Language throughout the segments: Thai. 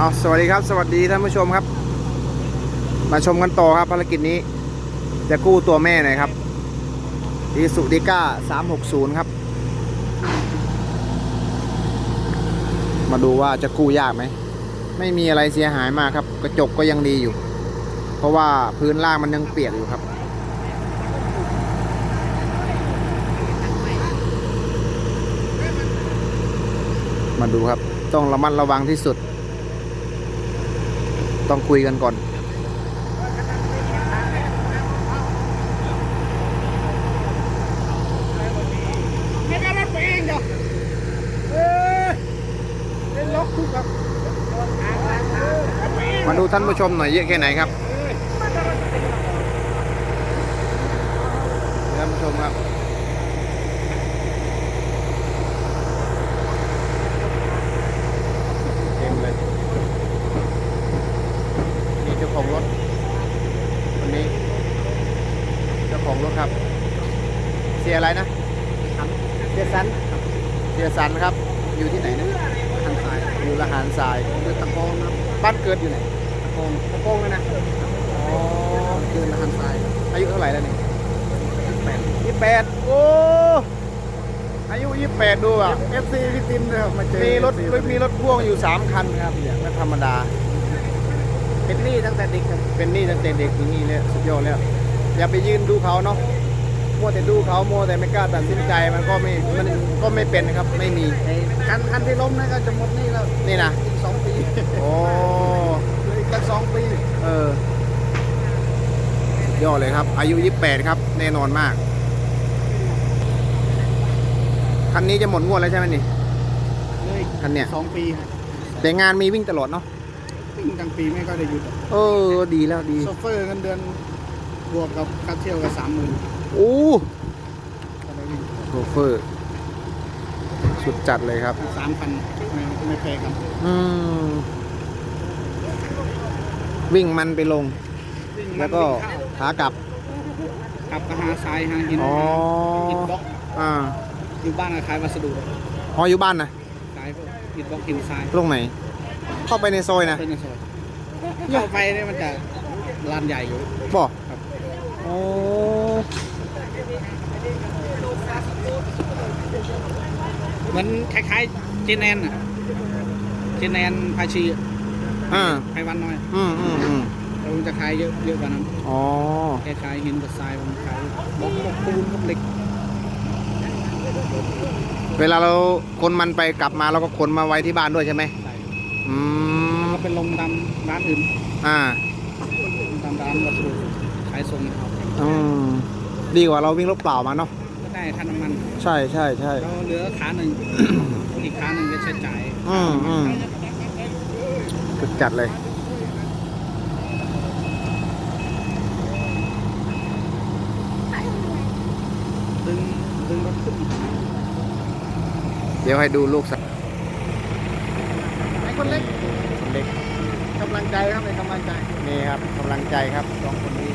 เอาสวัสดีครับ สวัสดีท่านผู้ชมครับ มาชมกันต่อครับภารกิจนี้ จะกู้ตัวแม่หน่อยครับดีสุดิก้า360ครับ มาดูว่าจะกู้ยากไหม ไม่มีอะไรเสียหายมากครับ กระจกก็ยังดีอยู่ เพราะว่าพื้นล่างมันยังเปียกอยู่ครับมาดูครับ ต้องระมัดระวังที่สุด ต้องคุยกันก่อนไม่ได้รถตัวเองเดี๋ยวเออเล่นล็อกทุกครับมาดูท่านผู้ชมหน่อยเยอะแค่ไหนครับท่านผู้ชมครับ เต็มเลย นี่เจ้าของรถคนนี้ เจ้าของรถครับ เสียอะไรนะ เสียสัน เสียสันครับ อยู่ที่ไหนนะทางซ้าย อยู่ละหารทรายคือตะโกนครับบ้านเกิดอยู่ไหนตะโกนตะโกงเลยนะอ๋อคือทางซ้าย อายุเท่าไหร่แล้วนี่แปดยี่แปดโอ้อายุยี่แปดดูอะเอฟซีพี่ติมเลยครับมาเจอมีรถ FC มีรถพ่วงอยู่สามคันครับเนี่ยไม่ธรรมดา เป็นหนี้ตั้งแต่เด็กครับเป็นหนี้ตั้งแต่เด็กถึงนี่เลยสุดยอดแล้วอย่าไปยืนดูเขาเนาะ มัวแต่ดูเขามัวแต่ไม่กล้าตัดสินใจมันก็ไม่มันก็ไม่เป็นนะครับไม่มีไอ้คันคันที่ล้มนั่นก็จะหมดหนี้แล้วนี่นะอีกสองปีโอ้เหลืออีกตั้งสองปีเออยอดเลยครับ อายุยี่แปดครับแน่นอนมาก คันนี้จะหมดงวดแล้วใช่ไหมนี่เหลืออีกคันเนี้ยสองปีครับแต่งานมีวิ่งตลอดเนาะวิ่งกลางปีไม่ก็ได้หยุดอะเออ ดีแล้วดีโซเฟอร์เงินเดือน บวกกับค่าเที่ยวกับสามหมื่นโอ้ก็ได้วิ่งโชเฟอร์สุดจัดเลยครับ สามพันไม่ไม่แพ้กันอืมวิ่งมันไปลง วิ่งมันแล้วก็วิ่งเข้าขากลับ กลับก็หาทรายหาหินอ๋อ หินบล็อกอ่าอยู่บ้านก็ขายวัสดุพออยู่บ้านนะขายพวกหินบล็อกหินทรายตรงไหน เข้าไปในซอยนะเป็นในซอยเข้าไปเนี่ยมันจะลานใหญ่อยู่บ อกครับโอ้เหมือนคล้ายๆ เจนแอนอะเจนแอนพาชีอะอ่าไขวันน้อยอืมอืมอืมแต่มันจะขายเยอะเยอะกว่านั้นอ๋อคล้ายๆหินกับทรายมันขายบล็อกกับปูนกับเหล็กเวลาเราคนมันไปกลับมาเราก็ขนมาไว้ที่บ้านด้วยใช่ไหมใส่อืมก็เป็นลงตามร้านอื่นอ่าลงตามร้านวัสดุขายส่งเขา อืมดีกว่าเราวิ่งรถเปล่ามาเนาะก็ได้ค่าน้ำมันใช่ใช่ใช่แล้วเหลือขาหนึ่ง อีกขาหนึ่งก็ใช้จ่ายอืมอืม สุดจัดเลย ดึงดึงรถขึ้นเดี๋ยวให้ดูลูกสักไอ้คนเล็กเล็กกำลังใจครับเป็นกำลังใจ นี่ครับกำลังใจครับสองคนนี้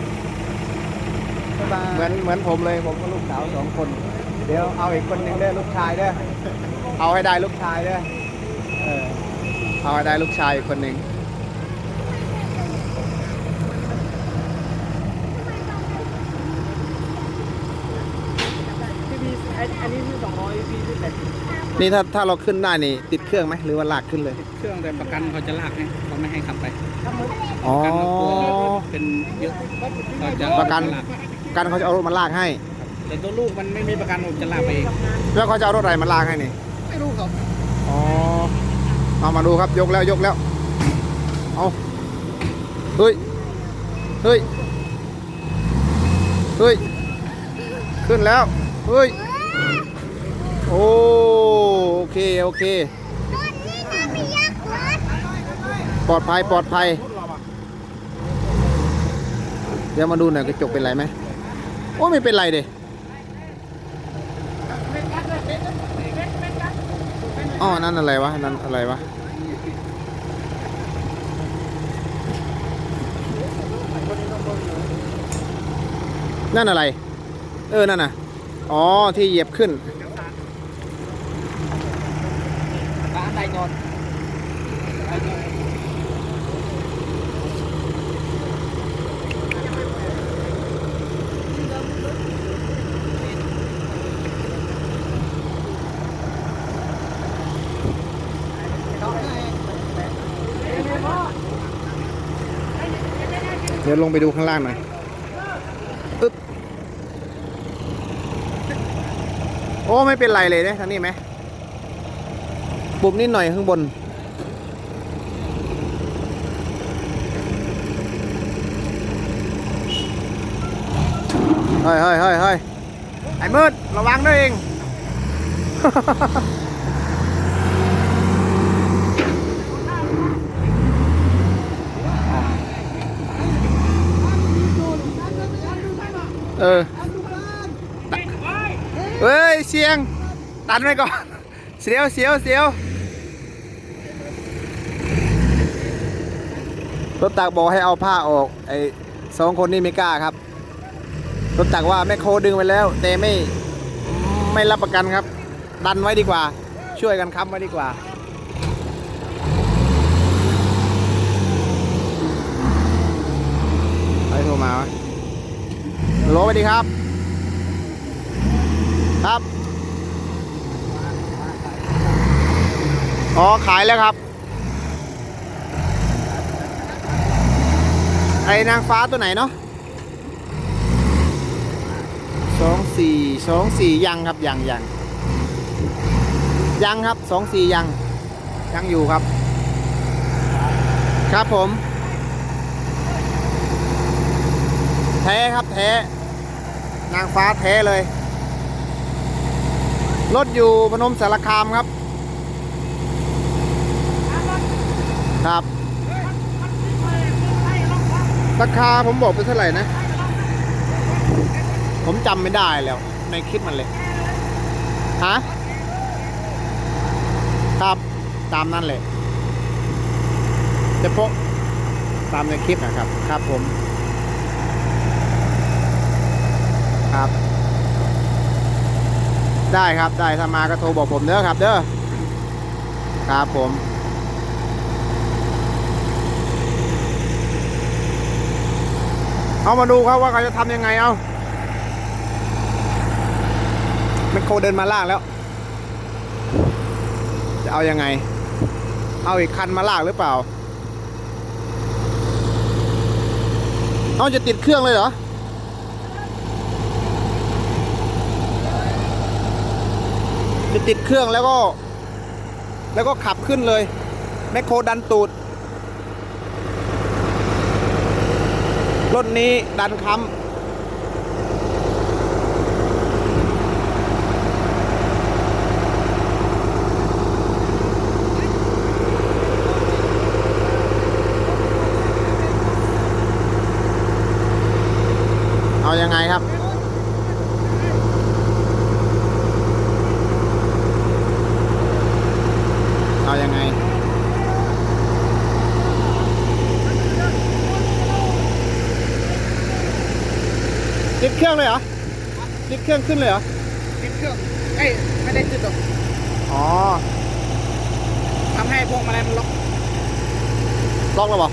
บ๊ายบายเหมือนเหมือนผมเลยผมก็ลูกสาวสองคน เดี๋ยวเอาอีกคนหนึ่งเด้อลูกชายเด้อเอาให้ได้ลูกชายเด้อเออเอาให้ได้ลูกชายอีกคนหนึ่งพี่พีอันนี้คือสองร้อยพี่ที่แปดนี่ถ้าถ้าเราขึ้นได้นี่ติดเครื่องไหมหรือว่าลากขึ้นเลย เครื่องแต่ประกันเขาจะลากให้เขาไม่ให้ขับไปอ๋อประกันเขากลัวเป็นเยอะเขาจะประกันลา กกันเขาจะเอารถมาลากให้ แต่ตัวลูกมันไม่มีประกันผมจะลากไปเองแล้วเขาจะเอารถอะไรมาลากให้นี่ไม่รู้ครับอ๋อเอามาดูครับยกแล้วยกแล้วเอาเฮ้ยเฮ้ยเฮ้ยขึ้นแล้วเฮ้ยโอ้โอเคโอเคปลอดภัยปลอดภัยเดี๋ยวมาดูหน่อยกระจกเป็นไรไหม โอ้ไม่เป็นไรเดยอ๋อนั่นอะไรวะ นั่นอะไรวะนั่นอะไร เออ นั่นน่ะ อ๋อ ที่เหยียบขึ้นร้านใดยน ดี๋ยวลงไปดูข้างล่างหน่อยอึ๊บโอ้ไม่เป็นไรเลยเนี่ยทางนี้ไหมปุ่มนิดหน่อยข้างบน เฮ้ยเฮ้ยเฮ้ยเฮ้ยไอ้มืดระวังด้วยเอง เออเฮ้ยเสียง ตันไว้ก่อน เสียวเสียวเสียวรถตักบอกให้เอาผ้าออก ไอ้สองคนนี้ไม่กล้าครับ รถตักว่าแม่โคดึงไปแล้ว แต่ไม่ไม่รับประกันครับ ดันไว้ดีกว่า ช่วยกันค้ำไว้ดีกว่าใครโทรมาวะ โหลสวัสดีครับ ครับ อ๋อ ขายแล้วครับ ไอ้นางฟ้าตัวไหนเนาะสองสี่สองสี่ยังครับ ยังยังยังครับสองสี่ยัง ยังอยู่ครับ ครับผม แท้ครับแท้ นางฟ้าแท้เลย รถอยู่พนมสารคามครับ ครับราคาผมบอกไปเท่าไหร่นะ ผมจำไม่ได้แล้ว ในคลิปมันเลยฮะครับตามนั่นเลยแต่พวกตามในคลิปนะครับ ครับผม ครับ ได้ครับได้ถ้ามาก็โทรบอกผมเด้อครับ เด้อครับผมเอามาดูครับว่าเขาจะทำยังไงเอาแมคโครเดินมาลากแล้ว จะเอายังไง เอาอีกคันมาลากหรือเปล่า เอาจะติดเครื่องเลยเหรอ จะ ติดเครื่องแล้วก็ แล้วก็ขับขึ้นเลย แมคโครดันตูด รถนี้ดันค้ำเอายังไงครับ เอายัง ไงติดเครื่องเลยเหรอติดเครื่องขึ้นเลยเหรอติดเครื่องเอ้ยไม่ได้ติดหรอกอ๋อทำให้พวกแมลงมันล็อกล็อกแล้วบอก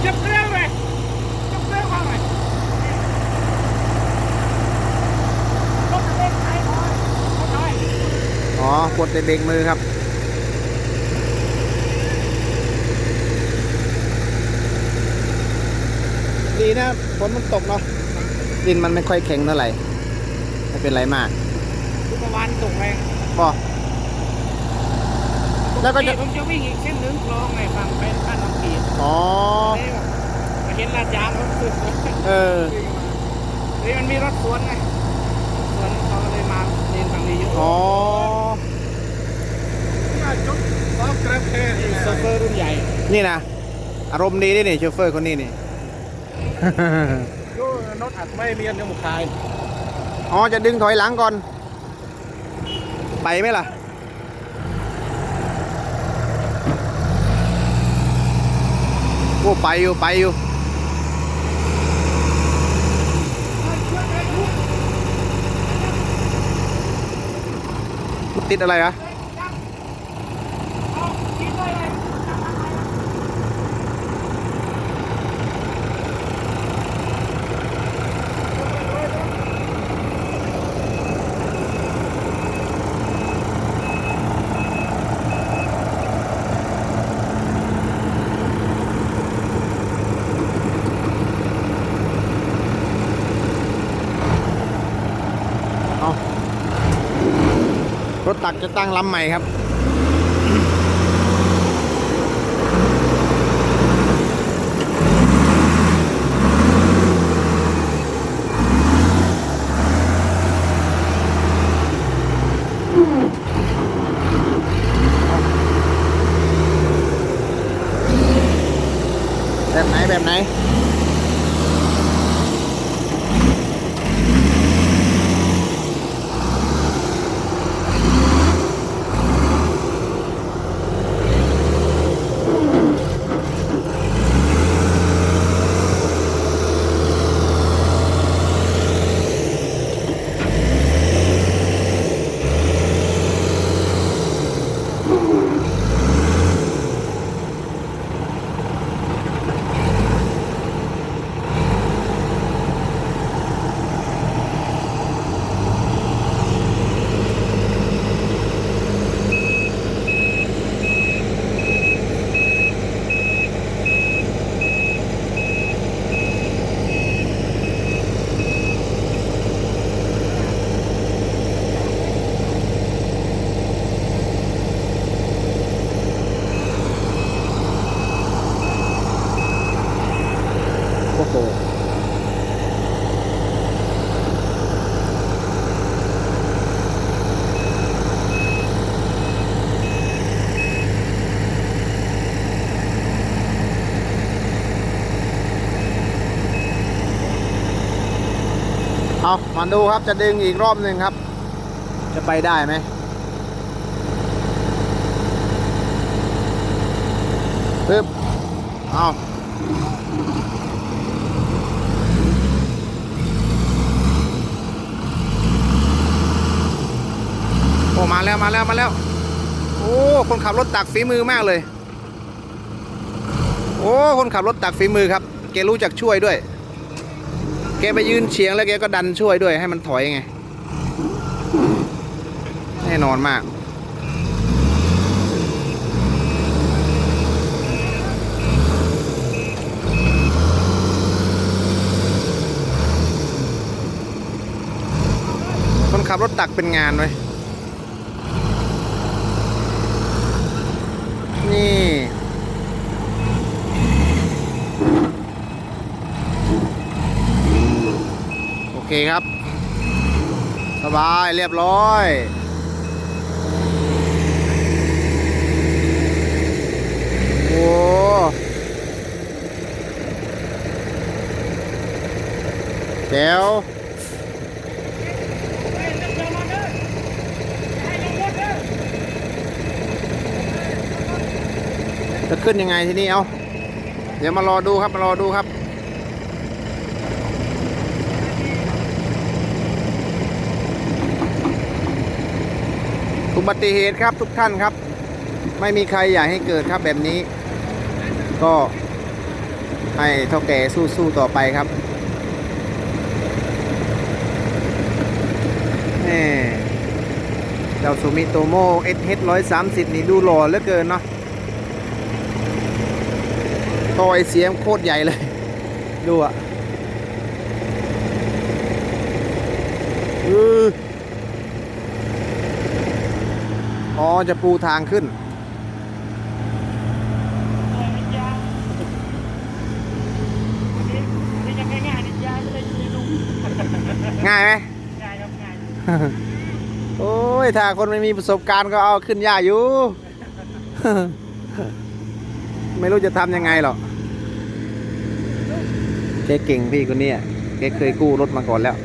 เจ็บเครื่องเลยเจ็บเครื่องมาหน่อยรถเล็กไอ้หน่อยหน่อย อ๋อ กดแต่เบรกมือครับ ดีนะฝนมันตกเนาะดินมันไม่ค่อยแข็งเท่าไหร่ ไม่เป็นไรมากทุกวันตกแรงพอแล้วก็จะผมจะวิ่งอีกเส้นหนึงคลองไงฝั่งไปบ้านน้องกีดอ๋อมาเห็นลาดยางรถสุดเออนี่มันมีรถสวนไงสวนเขาก็เลยมาเรียนฝั่งนี้เยอะอ๋อ โซเฟอร์รุ่นใหญ่ นี่นะ อารมณ์ดีด้วยนี่โชเฟอร์คนนี้นี่ ก็รถอัดไม่เรียนยังบุกคายอ๋อ จะดึงถอยหลังก่อน ไปไหมล่ะ โอ้ไปอยู่ ไปอยู่ติดอะไรอะ รถตักจะตั้งลำใหม่ครับ โอ้โหเอามาดูครับจะดึงอีกรอบหนึ่งครับ จะไปได้ไหมปึ๊บเอา มาแล้วมาแล้วมาแล้ว โอ้คนขับรถตักฝีมือมากเลย โอ้คนขับรถตักฝีมือครับ แกรู้จักช่วยด้วย แกไปยืนเฉียงแล้วแกก็ดันช่วยด้วยให้มันถอยไง แน่นอนมากคนขับรถตักเป็นงานไว้ นี่ โอเคครับ สบายเรียบร้อย โอ้แจ๋วจะ ขึ้นยังไงที่นี้เอาเดี๋ยวมารอดูครับมารอดูครับอุบัติเหตุครับทุกท่านครับ ไม่มีใครอยากให้เกิดครับแบบนี้ ก็ให้เท่าแก่สู้ๆต่อไปครับแม่เจ้าซูมิโตโมเอสเฮดร้อยสามสิบนี่ดูหล่อเหลือเกินเนาะ ต่อไอเสียงโคตรใหญ่เลย ดูอะอืออ๋อ จะปูทางขึ้น ง่ายไหมง่ายครับง่ายโอ้ย ถ้าคนไม่มีประสบการณ์ก็เอาขึ้นยากอยู่ ไม่รู้จะทำยังไงหรอกแกเก่งพี่คนนี้อะแกเคยกู้รถมาก่อนแล้ว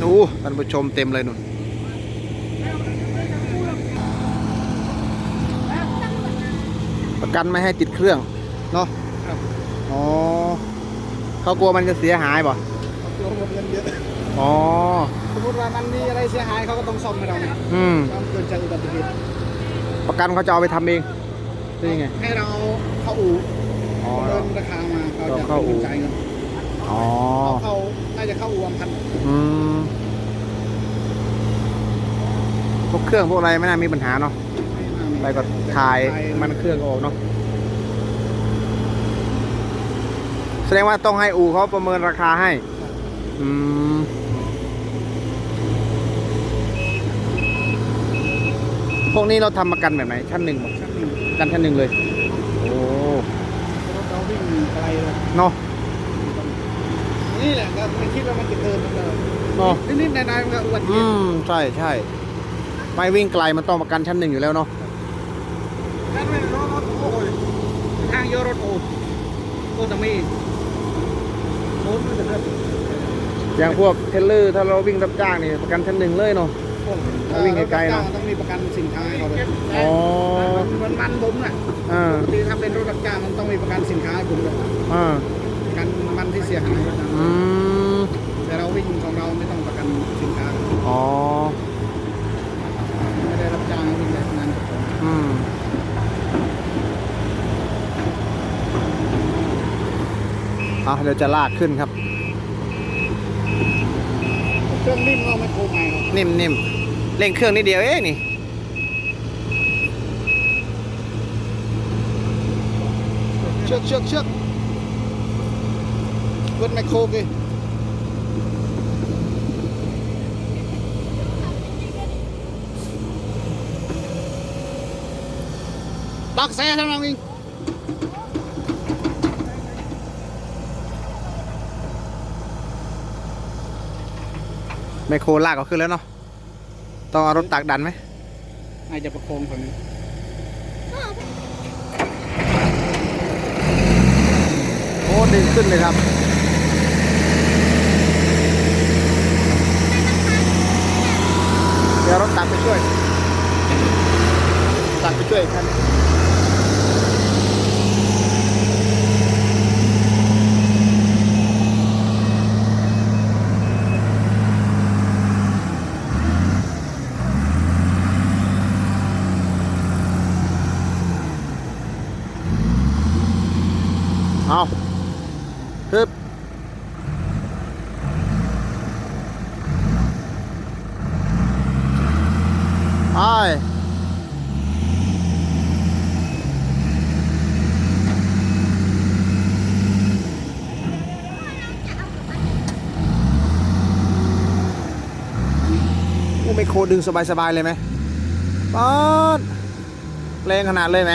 โอ้ท่านผู้ชมเต็มเลยนุ่นประกันไม่ให้ติดเครื่อง เนาะครับอ๋อเขากลัวมันจะเสียหายป่ะ ลงหมดเงินเย อะอ๋อ สมมติว่ามันมีอะไรเสียหายเขาก็ต้องซ่อมให้เราไงอืมต้องเกิดจากอุบัติเหตุประกันเขาจะเอาไปทำเองใช่ไง ให้เราเข้าอู่อ๋อ เดินราคามาเขาจะเข้าอู่ จ่ายเงินอ๋อ เขาเข้าน่าจะเข้าอู่อัมพันธ์อืม พวกเครื่องพวกอะไรไม่น่ามีปัญหาเนาะ ไปก็ถ่ายมันเครื่องก็ออกเนาะ แสดงว่าต้องให้อู่เขาประเมินราคาให้ อืม พวกนี้เราทำประกันแบบไหนชั้นหนึ่งบอกชั้นหนึ่งกันชั้นหนึ่งเลยโอ้รถเราวิ่งไกลเลยเนาะนี่แหละก็ไม่คิดว่ามันจะเกินมันเลยเนาะนิดๆหน่อยๆมันก็อุบัติเหอืตุมใช่ใช่ไม่วิ่งไกลมันต้องประกันชั้นหนึ่งอยู่แล้วเนาะนั่นไม่รถรถโอ้ยทางโยรถโอ้โอ้จะมีโอ้มันจะเกิดอย่างพวกเทรลเลอร์ถ้าเราวิ่งรับจ้างนี่ประกันชั้นหนึ่งเลยเนาะ เอาวิ่งไกลๆเนอะต้องมีประกันสินค้าให้เขาเลยอ๋อ มันมันผมน่ะอ่า ปกติถ้าเป็นรถรับจ้างมันต้องมีประกันสินค้าให้ผมเลยอ่า ประกันมันที่เสียหายอืม แต่เราวิ่งของเราไม่ต้องประกันสินค้าอ๋อ ไม่ได้รับจ้างวิ่งแบบนั้นอืม อะเดี๋ยวจะลากขึ้นครับ เครื่องนิ่มเราไม่โคใหม่หรอกนิ่มนิ่ม เร่งเครื่องนิดเดียวเองนี่เชือกเชือกเชือกเวิร์ดไมโครกี่ดักแซ่ทำไมวิ่งไมโครลากก็ขึ้นแล้วเนาะ ต้องเอารถตักดันไหมอาจจะประคองคนนี้โอ้ดึงขึ้นเลยครับเดี๋ยวรถตักไปช่วยตักไปช่วยอีกคันเอาฮึบไปโอ้ไมโคร ดึงสบายๆเลยไหมป๊อดแรงขนาดเลยไหม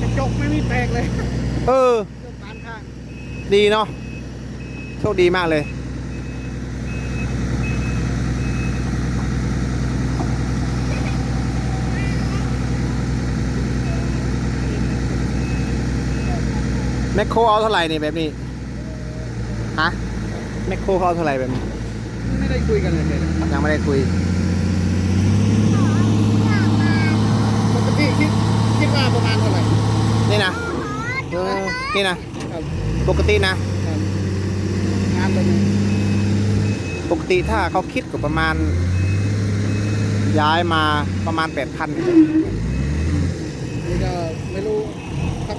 กระจกไม่มีแตกเลย เออเครื่องปานข้างดีเนาะโชคดีมากเลย แมคโครเอาเท่าไหร่เนี่ยแบบนี้ ฮะ แมคโครเขาเอาเท่าไหร่แบบนี้ ไม่ได้คุยกันเลยเลยยังไม่ได้คุยปกติคิดว่าประมาณเท่าไหร่นี่นะนี่นะปกตินะงานเป็นปกติถ้าเขาคิดก็ประมาณ ย้ายมาประมาณแป8,000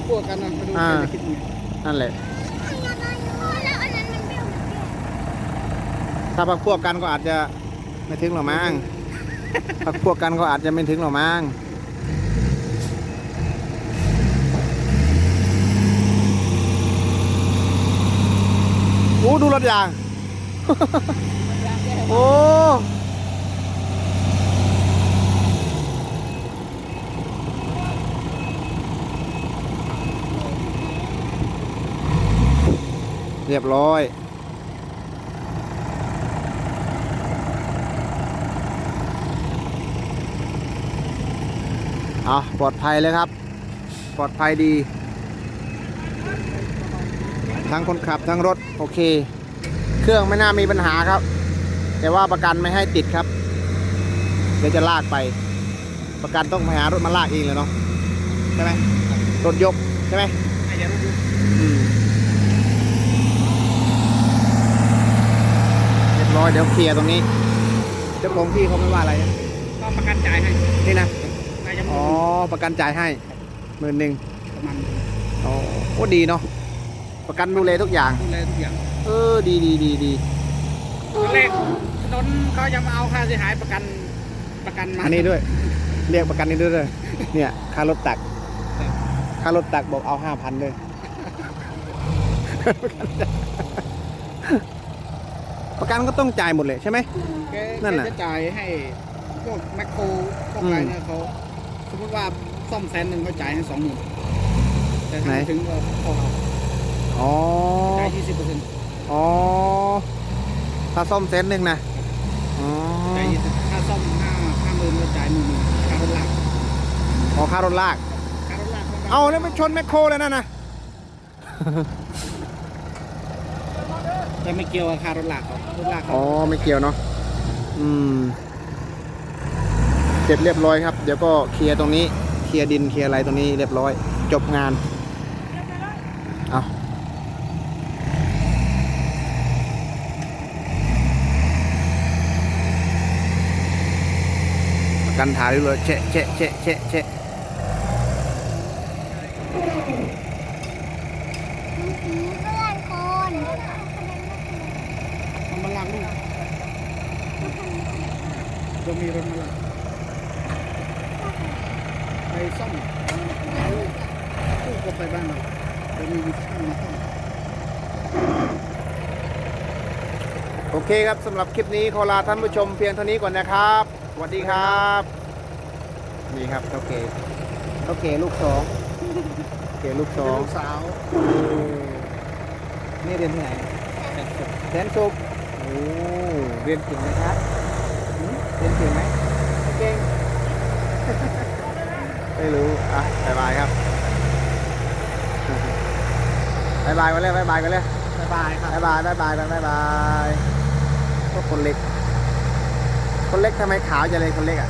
พักพวกกันนะไม่รู้อ่าใครจะคิดยังไงนั่นแหละแล้วอันนั้นมันเบี้ยวมันเบี้ยวถ้าพักพวกกันก็อาจจะไม่ถึงหรอกมั้ง พักพวกกันก็อาจจะไม่ถึงหรอกมั้งโอ้ดูรถยาง โอ้ เรียบร้อยเอาปลอดภัยเลยครับ ปลอดภัยดี ทั้งคนขับทั้งรถ โอเค เครื่องไม่น่ามีปัญหาครับ แต่ว่าประกันไม่ให้ติดครับ เดี๋ยวจะลากไป ประกันต้องไปหารถมาลากเองเลยเนาะใช่ไหมรถยกใช่ไหมอาจจะรู้อืมเรียบ ร้อยเดี๋ยวเคลียร์ตรงนี้เจ้าของที่เขาไม่ว่าอะไรนะก็ประกันจ่ายให้นี่นะนายจะอ๋อประกันจ่ายให้หมื่นหนึ่งประมาณอ๋อโอ้ดีเนาะประกันดูแลทุกอย่าง ดูแลทุกอย่างเออดีดีดีดีตอนแรกถนนเขาจะมาเอาค่าเสียหายประกันประกันมาอันนี้ด้วย เรียกประกันนี้ด้วยเลยเนี่ยค่ารถตักค่ารถตักบอกเอาห้าพันเลย ประกันก็ต้องจ่ายหมดเลยใช่ไหม แกนั่นน่ะ แกจะจ่ายให้พวกแมคโครพวกอืมอะไรเนี่ยเขาสมมติว่าซ่อมแซนหนึ่งเขาจ่ายให้สองหมื่นแต่ไหนทำถึงเราพอเราอ๋อ จ่ายยี่สิบเปอร์เซ็นต์อ๋อ ถ้าซ่อมเซนหนึ่งนะ อ๋อจ่ายยี่สิบถ้าซ่อมห้าห้าหมื่นก็จ่ายหมื่นหนึ่งค่ารถลากอ๋อค่ารถลาก ค่ารถลากของรเอาแล้วไปชนแมคโครเลยนั่นนะ แต่ไม่เกี่ยวกับค่ารถลากเขารถลากอ๋อไม่เกี่ยวเนาะอืมเสร็จเรียบร้อยครับ เดี๋ยวก็เคลียร์ตรงนี้ เคลียร์ดินเคลียร์อะไรตรงนี้เรียบร้อย จบงานเอาประกันถ่ายด้วยเลยเชะเชะเชะเชะเชะ มันผีเพื่อนคน มันมาลากลูก จะมีรถมาลากไปซ่อมเอาลูกก็ไปบ้านเราจะมีวิช่างมาซ่อมโอเคครับสำหรับคลิปนี้ขอลาท่านผู้ชมเพียงเท่านี้ก่อนนะครับสวัสดีครับ นี่ครับโอเคโอเคลูกสองโอเคลูกสเป็อนงลูกสาวนี่เรียนที่ไหนแสนสุขโอ้เรียนเก่งไหมครับ หืมเรียนเก่งไหมไม่เก่งไม่รู้ อะบายบายครับบายบายกันเลยบายบายกันเลยบ๊ายบายครับบายบายบายบายกันบายบายพวกคนเล็ก คนเล็กทำไมขาวจังเลยคนเล็กอะ